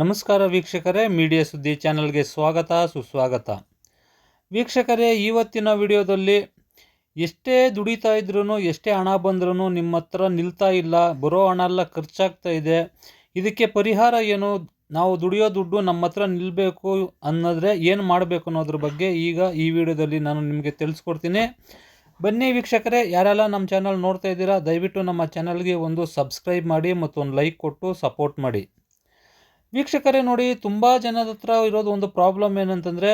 ನಮಸ್ಕಾರ ವೀಕ್ಷಕರೇ, ಮೀಡಿಯಾ ಸುದ್ದಿ ಚಾನಲ್ಗೆ ಸ್ವಾಗತ, ಸುಸ್ವಾಗತ. ವೀಕ್ಷಕರೇ, ಇವತ್ತಿನ ವಿಡಿಯೋದಲ್ಲಿ ಎಷ್ಟೇ ದುಡಿತಾ ಇದ್ರೂ ಎಷ್ಟೇ ಹಣ ಬಂದ್ರೂ ನಿಮ್ಮ ಹತ್ರ ನಿಲ್ತಾ ಇಲ್ಲ, ಬರೋ ಹಣ ಎಲ್ಲ ಖರ್ಚಾಗ್ತಾ ಇದೆ, ಇದಕ್ಕೆ ಪರಿಹಾರ ಏನು? ನಾವು ದುಡಿಯೋ ದುಡ್ಡು ನಮ್ಮ ಹತ್ರ ನಿಲ್ಲಬೇಕು ಅನ್ನೋದ್ರೆ ಏನು ಮಾಡಬೇಕು ಅನ್ನೋದ್ರ ಬಗ್ಗೆ ಈಗ ಈ ವಿಡಿಯೋದಲ್ಲಿ ನಾನು ನಿಮಗೆ ತಿಳಿಸ್ಕೊಡ್ತೀನಿ. ಬನ್ನಿ ವೀಕ್ಷಕರೇ, ಯಾರೆಲ್ಲ ನಮ್ಮ ಚಾನಲ್ ನೋಡ್ತಾ ಇದ್ದೀರಾ, ದಯವಿಟ್ಟು ನಮ್ಮ ಚಾನಲ್ಗೆ ಒಂದು ಸಬ್ಸ್ಕ್ರೈಬ್ ಮಾಡಿ ಮತ್ತು ಒಂದು ಲೈಕ್ ಕೊಟ್ಟು ಸಪೋರ್ಟ್ ಮಾಡಿ. ವೀಕ್ಷಕರೇ ನೋಡಿ, ತುಂಬ ಜನದ ಹತ್ರ ಇರೋದು ಒಂದು ಪ್ರಾಬ್ಲಮ್ ಏನಂತಂದರೆ,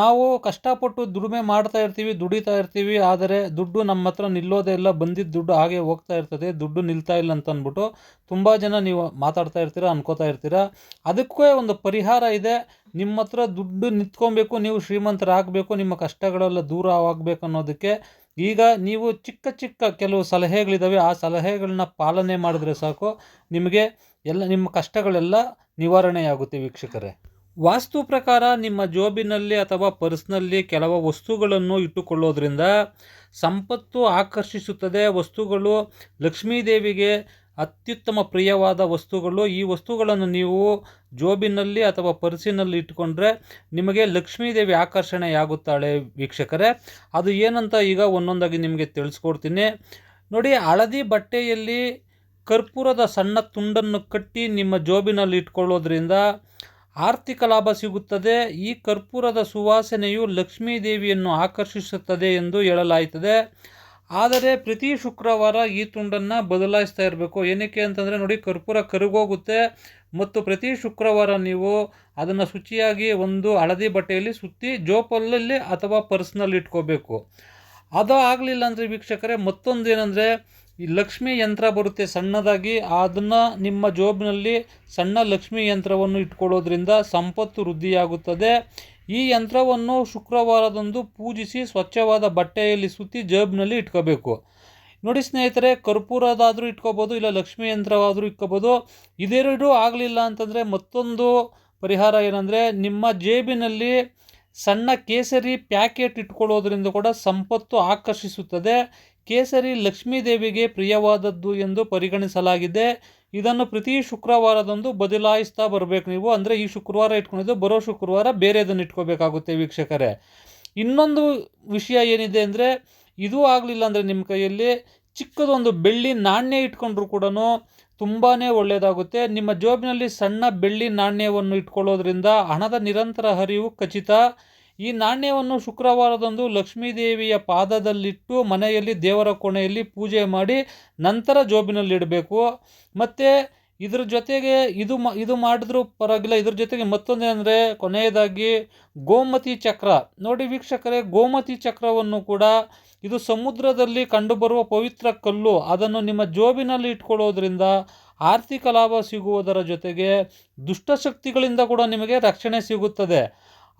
ನಾವು ಕಷ್ಟಪಟ್ಟು ದುಡಿಮೆ ಮಾಡ್ತಾ ಇರ್ತೀವಿ, ದುಡಿತಾ ಇರ್ತೀವಿ, ಆದರೆ ದುಡ್ಡು ನಮ್ಮ ಹತ್ರ ನಿಲ್ಲೋದೇ ಇಲ್ಲ, ಬಂದಿದ್ದ ದುಡ್ಡು ಹಾಗೆ ಹೋಗ್ತಾ ಇರ್ತದೆ, ದುಡ್ಡು ನಿಲ್ತಾ ಇಲ್ಲ ಅಂತ ಅಂದ್ಬಿಟ್ಟು ತುಂಬ ಜನ ನೀವು ಮಾತಾಡ್ತಾ ಇರ್ತೀರಾ, ಅನ್ಕೋತಾ ಇರ್ತೀರಾ? ಅದಕ್ಕೂ ಒಂದು ಪರಿಹಾರ ಇದೆ. ನಿಮ್ಮ ಹತ್ರ ದುಡ್ಡು ನಿಂತ್ಕೊಬೇಕು, ನೀವು ಶ್ರೀಮಂತರಾಗಬೇಕು, ನಿಮ್ಮ ಕಷ್ಟಗಳೆಲ್ಲ ದೂರ ಆಗಬೇಕು ಅನ್ನೋದಕ್ಕೆ ಈಗ ನೀವು ಚಿಕ್ಕ ಚಿಕ್ಕ ಕೆಲವು ಸಲಹೆಗಳಿದ್ದಾವೆ ಆ ಸಲಹೆಗಳನ್ನ ಪಾಲನೆ ಮಾಡಿದ್ರೆ ಸಾಕು. ನಿಮಗೆ ಎಲ್ಲ, ನಿಮ್ಮ ಕಷ್ಟಗಳೆಲ್ಲ ನಿವಾರಣೆಯಾಗುತ್ತೆ ವೀಕ್ಷಕರೇ. ವಾಸ್ತು ಪ್ರಕಾರ ನಿಮ್ಮ ಜೋಬಿನಲ್ಲಿ ಅಥವಾ ಪರ್ಸ್ನಲ್ಲಿ ಕೆಲವು ವಸ್ತುಗಳನ್ನು ಇಟ್ಟುಕೊಳ್ಳೋದ್ರಿಂದ ಸಂಪತ್ತು ಆಕರ್ಷಿಸುತ್ತದೆ. ವಸ್ತುಗಳು ಲಕ್ಷ್ಮೀದೇವಿಗೆ ಅತ್ಯುತ್ತಮ ಪ್ರಿಯವಾದ ವಸ್ತುಗಳು. ಈ ವಸ್ತುಗಳನ್ನು ನೀವು ಜೋಬಿನಲ್ಲಿ ಅಥವಾ ಪರ್ಸಿನಲ್ಲಿ ಇಟ್ಕೊಂಡ್ರೆ ನಿಮಗೆ ಲಕ್ಷ್ಮೀದೇವಿ ಆಕರ್ಷಣೆಯಾಗುತ್ತಾಳೆ ವೀಕ್ಷಕರೇ. ಅದು ಏನಂತ ಈಗ ಒಂದೊಂದಾಗಿ ನಿಮಗೆ ತಿಳಿಸ್ಕೊಡ್ತೀನಿ. ನೋಡಿ, ಹಳದಿ ಬಟ್ಟೆಯಲ್ಲಿ ಕರ್ಪೂರದ ಸಣ್ಣ ತುಂಡನ್ನು ಕಟ್ಟಿ ನಿಮ್ಮ ಜೋಬಿನಲ್ಲಿ ಇಟ್ಕೊಳ್ಳೋದ್ರಿಂದ ಆರ್ಥಿಕ ಲಾಭ ಸಿಗುತ್ತದೆ. ಈ ಕರ್ಪೂರದ ಸುವಾಸನೆಯು ಲಕ್ಷ್ಮೀ ದೇವಿಯನ್ನು ಆಕರ್ಷಿಸುತ್ತದೆ ಎಂದು ಹೇಳಲಾಯ್ತದೆ. ಆದರೆ ಪ್ರತಿ ಶುಕ್ರವಾರ ಈ ತುಂಡನ್ನು ಬದಲಾಯಿಸ್ತಾ ಇರಬೇಕು. ಏನಕ್ಕೆ ಅಂತಂದರೆ ನೋಡಿ, ಕರ್ಪೂರ ಕರಗೋಗುತ್ತೆ ಮತ್ತು ಪ್ರತಿ ಶುಕ್ರವಾರ ನೀವು ಅದನ್ನು ಶುಚಿಯಾಗಿ ಒಂದು ಹಳದಿ ಬಟ್ಟೆಯಲ್ಲಿ ಸುತ್ತಿ ಜೋಪಲ್ಲಲ್ಲಿ ಅಥವಾ ಪರ್ಸ್ನಲ್ಲಿ ಇಟ್ಕೋಬೇಕು. ಅದು ಆಗಲಿಲ್ಲ ಅಂದರೆ ವೀಕ್ಷಕರೇ ಮತ್ತೊಂದು ಈ ಲಕ್ಷ್ಮಿ ಯಂತ್ರ ಬರುತ್ತೆ ಸಣ್ಣದಾಗಿ, ಅದನ್ನು ನಿಮ್ಮ ಜೋಬ್ನಲ್ಲಿ ಸಣ್ಣ ಲಕ್ಷ್ಮಿ ಯಂತ್ರವನ್ನು ಇಟ್ಕೊಳ್ಳೋದ್ರಿಂದ ಸಂಪತ್ತು ವೃದ್ಧಿಯಾಗುತ್ತದೆ. ಈ ಯಂತ್ರವನ್ನು ಶುಕ್ರವಾರದಂದು ಪೂಜಿಸಿ ಸ್ವಚ್ಛವಾದ ಬಟ್ಟೆಯಲ್ಲಿ ಸುತ್ತಿ ಜೇಬ್ನಲ್ಲಿ ಇಟ್ಕೋಬೇಕು. ನೋಡಿ ಸ್ನೇಹಿತರೆ, ಕರ್ಪೂರದಾದರೂ ಇಟ್ಕೋಬೋದು, ಇಲ್ಲ ಲಕ್ಷ್ಮಿ ಯಂತ್ರವಾದರೂ ಇಟ್ಕೋಬೋದು. ಇದೆರಡೂ ಆಗಲಿಲ್ಲ ಅಂತಂದರೆ ಮತ್ತೊಂದು ಪರಿಹಾರ ಏನಂದರೆ, ನಿಮ್ಮ ಜೇಬಿನಲ್ಲಿ ಸಣ್ಣ ಕೇಸರಿ ಪ್ಯಾಕೆಟ್ ಇಟ್ಕೊಳ್ಳೋದ್ರಿಂದ ಕೂಡ ಸಂಪತ್ತು ಆಕರ್ಷಿಸುತ್ತದೆ. ಕೇಸರಿ ಲಕ್ಷ್ಮೀದೇವಿಗೆ ಪ್ರಿಯವಾದದ್ದು ಎಂದು ಪರಿಗಣಿಸಲಾಗಿದೆ. ಇದನ್ನು ಪ್ರತಿ ಶುಕ್ರವಾರದಂದು ಬದಲಾಯಿಸ್ತಾ ಬರಬೇಕು ನೀವು. ಅಂದರೆ ಈ ಶುಕ್ರವಾರ ಇಟ್ಕೊಂಡಿದ್ದು ಬರೋ ಶುಕ್ರವಾರ ಬೇರೆದನ್ನು ಇಟ್ಕೋಬೇಕಾಗುತ್ತೆ ವೀಕ್ಷಕರೇ. ಇನ್ನೊಂದು ವಿಷಯ ಏನಿದೆ ಅಂದರೆ ಇದು ಆಗಲಿಲ್ಲ ಅಂದರೆ ನಿಮ್ಮ ಕೈಯಲ್ಲಿ ಚಿಕ್ಕದೊಂದು ಬೆಳ್ಳಿ ನಾಣ್ಯ ಇಟ್ಕೊಂಡ್ರು ಕೂಡ ತುಂಬಾ ಒಳ್ಳೆಯದಾಗುತ್ತೆ ನಿಮ್ಮ ಜೋಬಿನಲ್ಲಿ ಸಣ್ಣ ಬೆಳ್ಳಿ ನಾಣ್ಯವನ್ನು ಇಟ್ಕೊಳ್ಳೋದ್ರಿಂದ ಹಣದ ನಿರಂತರ ಹರಿವು ಖಚಿತ. ಈ ನಾಣ್ಯವನ್ನು ಶುಕ್ರವಾರದಂದು ಲಕ್ಷ್ಮೀದೇವಿಯ ಪಾದದಲ್ಲಿಟ್ಟು ಮನೆಯಲ್ಲಿ ದೇವರ ಕೋಣೆಯಲ್ಲಿ ಪೂಜೆ ಮಾಡಿ ನಂತರ ಜೋಬಿನಲ್ಲಿಡಬೇಕು. ಮತ್ತು ಇದ್ರ ಜೊತೆಗೆ ಇದು ಮ, ಇದು ಮಾಡಿದ್ರೂ ಪರವಾಗಿಲ್ಲ. ಇದ್ರ ಜೊತೆಗೆ ಮತ್ತೊಂದೇನೆಂದರೆ ಕೊನೆಯದಾಗಿ ಗೋಮತಿ ಚಕ್ರ. ನೋಡಿ ವೀಕ್ಷಕರೇ, ಗೋಮತಿ ಚಕ್ರವನ್ನು ಕೂಡ ಇದು ಸಮುದ್ರದಲ್ಲಿ ಕಂಡುಬರುವ ಪವಿತ್ರ ಕಲ್ಲು. ಅದನ್ನು ನಿಮ್ಮ ಜೋಬಿನಲ್ಲಿ ಇಟ್ಕೊಳ್ಳೋದ್ರಿಂದ ಆರ್ಥಿಕ ಲಾಭ ಸಿಗುವುದರ ಜೊತೆಗೆ ದುಷ್ಟಶಕ್ತಿಗಳಿಂದ ಕೂಡ ನಿಮಗೆ ರಕ್ಷಣೆ ಸಿಗುತ್ತದೆ.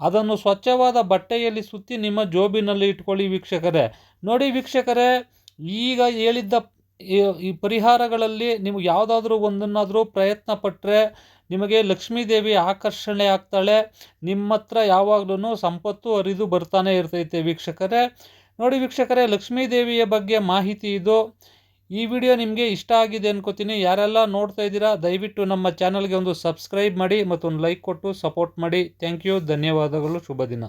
ಅದನ್ನು ಸ್ವಚ್ಛವಾದ ಬಟ್ಟೆಯಲ್ಲಿ ಸುತ್ತಿ ನಿಮ್ಮ ಜೋಬಿನಲ್ಲಿ ಇಟ್ಕೊಳ್ಳಿ ವೀಕ್ಷಕರೇ. ನೋಡಿ ವೀಕ್ಷಕರೇ, ಈಗ ಹೇಳಿದ್ದ ಈ ಪರಿಹಾರಗಳಲ್ಲಿ ನಿಮ್ಗೆ ಯಾವುದಾದ್ರೂ ಒಂದನ್ನಾದರೂ ಪ್ರಯತ್ನ ಪಟ್ಟರೆ ನಿಮಗೆ ಲಕ್ಷ್ಮೀದೇವಿ ಆಕರ್ಷಣೆ ಆಗ್ತಾಳೆ. ನಿಮ್ಮ ಹತ್ರ ಯಾವಾಗಲೂ ಸಂಪತ್ತು ಅರಿದು ಬರ್ತಾನೆ ಇರ್ತೈತೆ ವೀಕ್ಷಕರೇ. ನೋಡಿ ವೀಕ್ಷಕರೇ, ಲಕ್ಷ್ಮೀದೇವಿಯ ಬಗ್ಗೆ ಮಾಹಿತಿ ಇದು. ಈ ವಿಡಿಯೋ ನಿಮಗೆ ಇಷ್ಟ ಆಗಿದೆ ಅನ್ಕೋತೀನಿ. ಯಾರೆಲ್ಲ ನೋಡ್ತಾ ಇದ್ದೀರಾ, ದಯವಿಟ್ಟು ನಮ್ಮ ಚಾನಲ್ಗೆ ಒಂದು ಸಬ್ಸ್ಕ್ರೈಬ್ ಮಾಡಿ ಮತ್ತು ಒಂದು ಲೈಕ್ ಕೊಟ್ಟು ಸಪೋರ್ಟ್ ಮಾಡಿ. ಥ್ಯಾಂಕ್ ಯು ಧನ್ಯವಾದಗಳು. ಶುಭ ದಿನ.